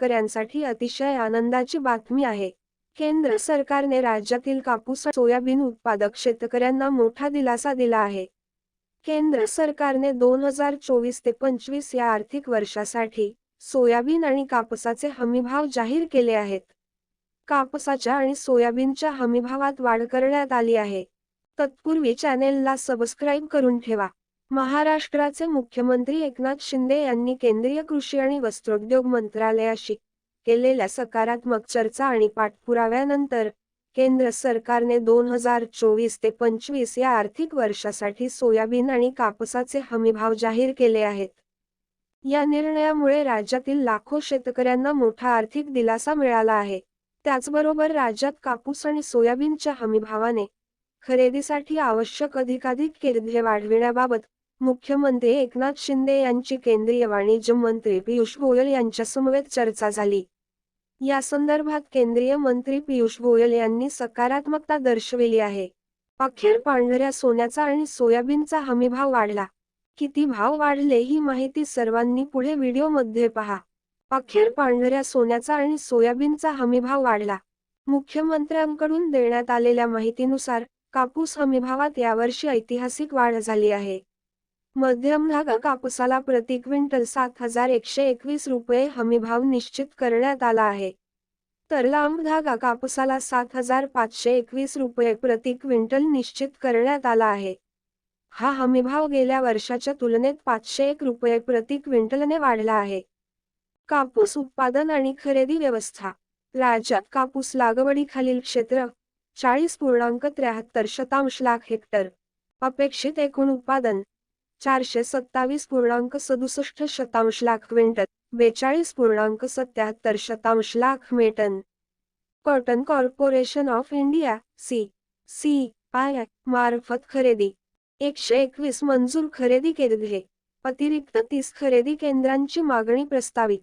शेतकऱ्यांसाठी अतिशय आनंदाची बातमी आहे. केंद्र सरकारने राज्यातील कापूस सोयाबीन उत्पादक शेतकऱ्यांना मोठा दिलासा दिला आहे. केंद्र सरकारने दोन हजार चोवीस ते पंचवीस या आर्थिक वर्षासाठी सोयाबीन आणि कापसाचे हमीभाव जाहीर केले आहेत. कापसाच्या आणि सोयाबीनच्या हमीभावात वाढ करण्यात आली आहे. तत्पूर्वी चॅनेलला सबस्क्राईब करून ठेवा. महाराष्ट्राचे मुख्यमंत्री एकनाथ शिंदे यांनी केंद्रीय कृषी आणि वस्त्रोद्योग मंत्रालयाशी केलेल्या सकारात्मक चर्चा आणि पाठपुराव्यानंतर केंद्र सरकारने दोन हजार चोवीस ते पंचवीस या आर्थिक वर्षासाठी सोयाबीन आणि कापसाचे हमीभाव जाहीर केले आहेत. या निर्णयामुळे राज्यातील लाखो शेतकऱ्यांना मोठा आर्थिक दिलासा मिळाला आहे. त्याचबरोबर राज्यात कापूस आणि सोयाबीनच्या हमीभावाने खरेदीसाठी आवश्यक अधिकाधिक केंद्रे वाढविण्याबाबत मुख्यमंत्री एकनाथ शिंदे यांची केंद्रीय वाणिज्य मंत्री पियुष गोयल यांच्यासमवेत चर्चा झाली. या संदर्भात केंद्रीय मंत्री पियुष गोयल यांनी सकारात्मकता दर्शविली आहे. अखेर पांढऱ्या सोन्याचा आणि सोयाबीनचा हमीभाव वाढला. किती भाव वाढले ही माहिती सर्वांनी पुढे व्हिडिओमध्ये पहा. अखेर पांढऱ्या सोन्याचा आणि सोयाबीनचा हमीभाव वाढला. मुख्यमंत्र्यांकडून देण्यात आलेल्या माहितीनुसार कापूस हमीभावात यावर्षी ऐतिहासिक वाढ झाली आहे. मध्यम धागा कापसाला प्रति क्विंटल सात हजार एकशे एकवीस रुपये हमीभाव निश्चित करण्यात आला आहे. तर लांब धागा कापसाला सात हजार पाचशे एकवीस रुपये प्रति क्विंटल निश्चित करण्यात आला आहे. हा हमीभाव गेल्या वर्षाच्या तुलनेत पाचशे एक रुपये प्रति क्विंटलने वाढला आहे. कापूस उत्पादन आणि खरेदी व्यवस्था. राज्यात कापूस लागवडीखालील क्षेत्र चाळीस पूर्णांक त्र्याहत्तर शतांश लाख हेक्टर. अपेक्षित एकूण उत्पादन चारशे सत्तावीस पूर्णांक सदुसष्ट शतांश लाख क्विंटल बेचाळीस पूर्णांक सत्याहत्तर शतांश लाख मेटन. Cotton corporation of India C. C. I. मार्फत खरेदी. एकशे एकवीस मंजूर खरेदी केंद्रे. अतिरिक्त तीस खरेदी केंद्रांची मागणी प्रस्तावित.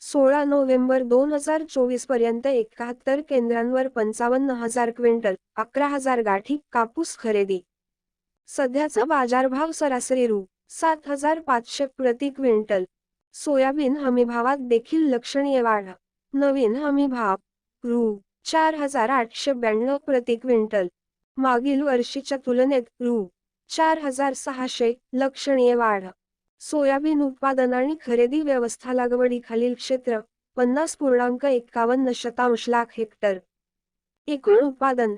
सोळा नोव्हेंबर दोन हजार चोवीसपर्यंत एकाहत्तर केंद्रांवर पंचावन्न हजार क्विंटल अकरा हजार गाठी कापूस खरेदी. सध्याचा बाजारभाव सरासरी रु. सात हजार पाचशे प्रति क्विंटल. सोयाबीन हमीभावात देखील लक्षणीय वाढ. नवीन हमीभाव. रु. चार हजार आठशे ब्याण्णव प्रति क्विंटल. मागील वर्षीच्या तुलनेत रु. चार हजार सहाशे लक्षणीय वाढ. सोयाबीन उत्पादन आणि खरेदी व्यवस्था लागवडीखालील क्षेत्र पन्नास पूर्णांक एकावन्न शतांश लाख हेक्टर. एकूण उत्पादन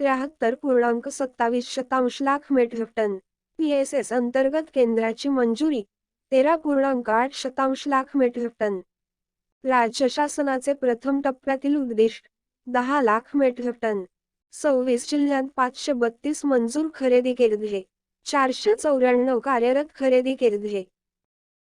त्र्याहत्तर पूर्णांक सत्तावीस शतांश lakh metric ton P S S अंतर्गत केंद्राची मंजुरी तेरा पूर्णांक आठ शतांश लाख मेट्रिक टन राज्य शासनाचे प्रथम टप्प्यातील उद्दिष्ट दहा लाख मेट्रिक टन सव्वीस जिल्ह्यात पाचशे बत्तीस मंजूर खरेदी केंद्रे चारशे चौऱ्याण्णव कार्यरत खरेदी केंद्रे.